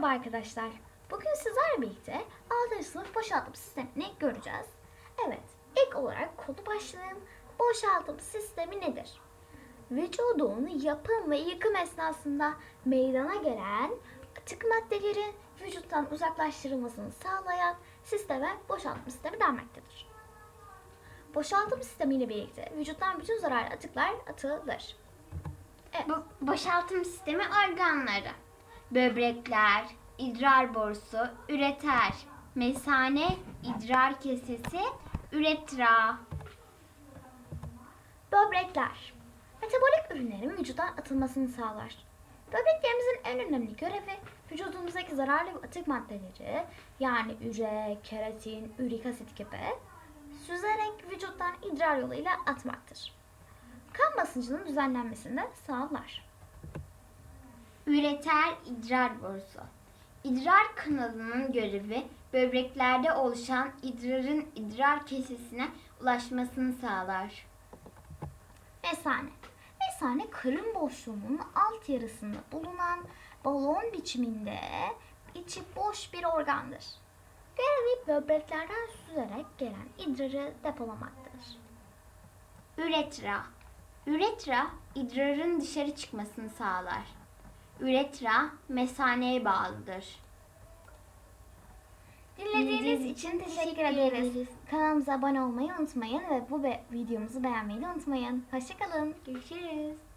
Merhaba arkadaşlar. Bugün sizlerle birlikte 6. sınıf boşaltım sistemini göreceğiz. Evet, ilk olarak konu başlığım boşaltım sistemi nedir? Vücudun yapım ve yıkım esnasında meydana gelen atık maddelerin vücuttan uzaklaştırılmasını sağlayan sisteme boşaltım sistemi denmektedir. Boşaltım sistemiyle birlikte vücuttan bütün zararlı atıklar atılır. Bu boşaltım sistemi organları. Böbrekler, idrar borusu, üreter, mesane, idrar kesesi, üretra. Böbrekler. Metabolik ürünlerin vücuttan atılmasını sağlar. Böbreklerimizin en önemli görevi vücudumuzdaki zararlı atık maddeleri yani üre, keratin, ürik asit gibi süzerek vücuttan idrar yoluyla atmaktır. Kan basıncının düzenlenmesini sağlar. Üreter, idrar borusu. İdrar kanalının görevi böbreklerde oluşan idrarın idrar kesesine ulaşmasını sağlar. Mesane. Mesane karın boşluğunun alt yarısında bulunan balon biçiminde içi boş bir organdır. Görevi böbreklerden süzerek gelen idrarı depolamaktır. Üretra. Üretra idrarın dışarı çıkmasını sağlar. Üretra mesaneye bağlıdır. Dinlediğiniz için teşekkür ederiz. Kanalımıza abone olmayı unutmayın ve bu videomuzu beğenmeyi de unutmayın. Hoşçakalın. Görüşürüz.